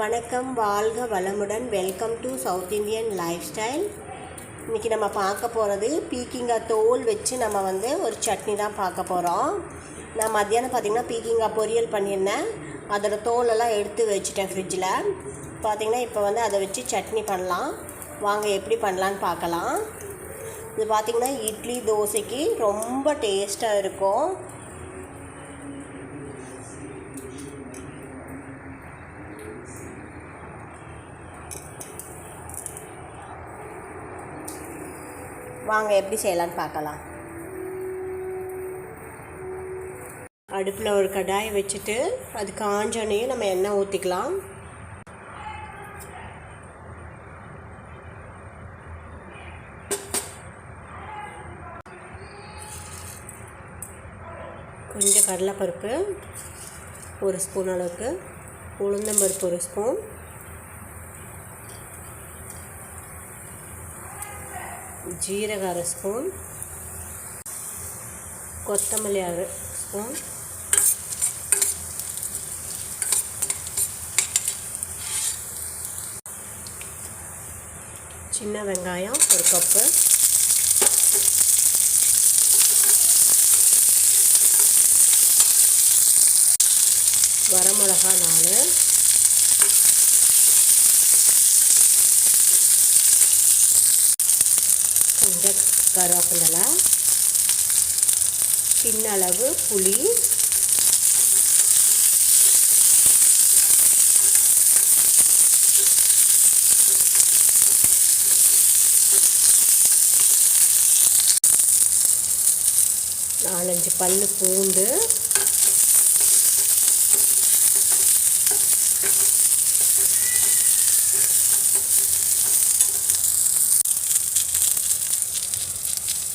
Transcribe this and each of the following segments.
வணக்கம் வாழ்க வளமுடன். Welcome to South Indian lifestyle இன்றைக்கி நம்ம பார்க்க போகிறது பீக்கிங்காய் தோல் வச்சு நம்ம வந்து ஒரு சட்னி தான் பார்க்க போகிறோம் நான் மத்தியானம் பார்த்திங்கன்னா பீக்கிங்காய் பொரியல் பண்ணியிருந்தேன். அதோட தோலெல்லாம் எடுத்து வச்சுட்டேன் ஃப்ரிட்ஜில் பார்த்திங்கன்னா இப்போ வந்து அதை வச்சு சட்னி பண்ணலாம். வாங்க எப்படி பண்ணலான்னு பார்க்கலாம். இது பார்த்திங்கன்னா இட்லி தோசைக்கு ரொம்ப டேஸ்ட்டாக இருக்கும். வாங்க எப்படி செய்யலான்னு பார்க்கலாம். அடுப்பில் ஒரு கடாயை வச்சுட்டு அது காஞ்சோடனே நம்ம எண்ணெய் ஊற்றிக்கலாம் கொஞ்சம் கடலைப்பருப்பு ஒரு ஸ்பூன் அளவுக்கு உளுந்தம்பருப்பு ஒரு ஸ்பூன். ஜீரக அரை ஸ்பூன் கொத்தமல்லி அரை ஸ்பூன் சின்ன வெங்காயம் ஒரு கப்பு வரமிளகா நாலு கொஞ்சம் கருவேப்பிலை பின்னளவு புளி. நாலஞ்சு பல் பூண்டு.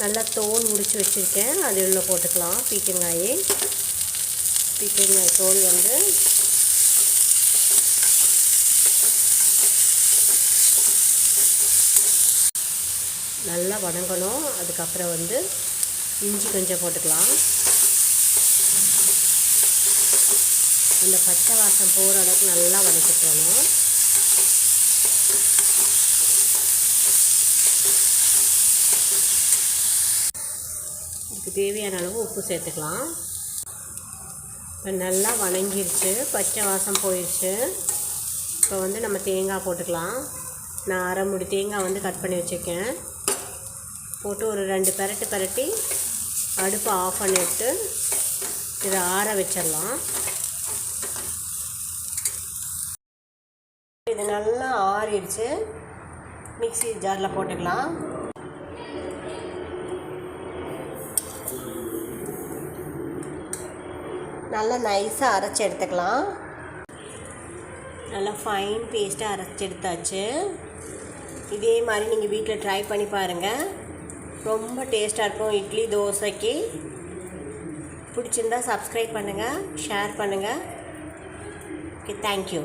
நல்லா தோல் உரித்து வச்சுருக்கேன். அது உள்ளே போட்டுக்கலாம். பீக்கங்காயை பீக்கங்காய் தோல் வந்து நல்லா வணங்கணும். அதுக்கப்புறம் வந்து இஞ்சி கொஞ்சம் போட்டுக்கலாம். அந்த பச்சை வாசம் போகிற அளவுக்கு நல்லா வதக்கிட்டுறணும் இதுக்கு தேவையான அளவு உப்பு சேர்த்துக்கலாம். இப்போ நல்லா வணங்கிருச்சு. பச்சை வாசம் போயிடுச்சு இப்போ வந்து நம்ம தேங்காய் போட்டுக்கலாம். நான் அரை முடி தேங்காய் வந்து கட் பண்ணி வச்சுருக்கேன். போட்டு ஒரு ரெண்டு பெரட்டு பெரட்டி அடுப்பை ஆஃப் பண்ணிவிட்டு இதை ஆற வச்சிடலாம். இது நல்லா ஆறிடுச்சு. மிக்சி ஜாரில் போட்டுக்கலாம். நல்லா நைஸாக அரைச்சி எடுத்துக்கலாம். நல்லா ஃபைன் பேஸ்ட்டாக அரைச்சி எடுத்தாச்சு. இதே மாதிரி நீங்கள் வீட்டில் ட்ரை பண்ணி பாருங்கள் ரொம்ப டேஸ்ட்டாக இருக்கும் இட்லி தோசைக்கு. பிடிச்சிருந்தா சப்ஸ்கிரைப் பண்ணுங்கள் ஷேர் பண்ணுங்கள் ஓகே தேங்க்யூ